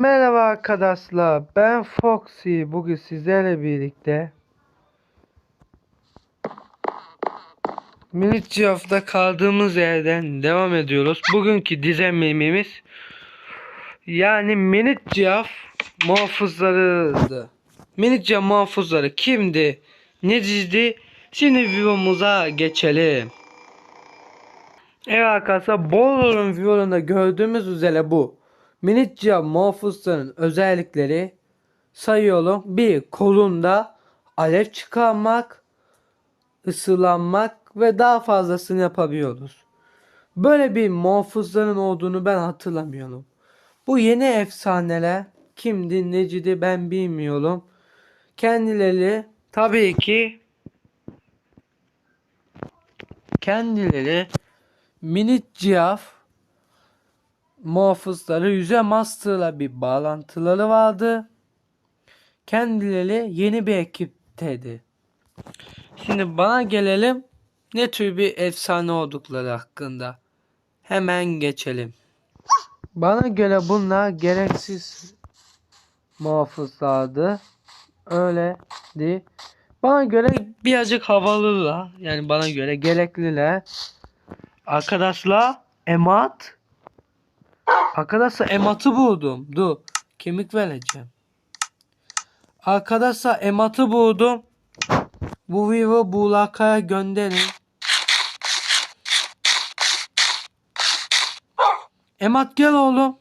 Merhaba arkadaşlar ben Foxy bugün sizlerle birlikte Minute hafta kaldığımız yerden devam ediyoruz. Bugünkü dize memimiz yani Minute Cihaf muhafızlarıydı. Minute Cihaf muhafızları kimdi? Neciydi? Şimdi videomuza geçelim. Evet arkadaşlar Bolor'un videolarında gördüğümüz üzere bu. Minicya muhafızların özellikleri sayıyorum. Bir kolunda alev çıkarmak, ısılanmak ve daha fazlasını yapabiliyoruz. Böyle bir muhafızların olduğunu ben hatırlamıyorum. Bu yeni efsaneler kimdi necidi ben bilmiyorum. Kendileri tabii ki kendileri Minit Cihaf muhafızları Yüze Master'la bir bağlantıları vardı. Kendileri yeni bir ekipteydi. Şimdi bana gelelim ne tür bir efsane oldukları hakkında. Hemen geçelim. Bana göre bunlar gereksiz muhafızlardı. Öyleydi. Bana göre birazcık havalılar. Yani bana göre gerekliler. Arkadaşlar emat. Arkadaşlar ematı buldum. Dur. Kemik vereceğim. Arkadaşlar ematı buldum. Bu video Bulaka'ya gönderin. Emat gel oğlum.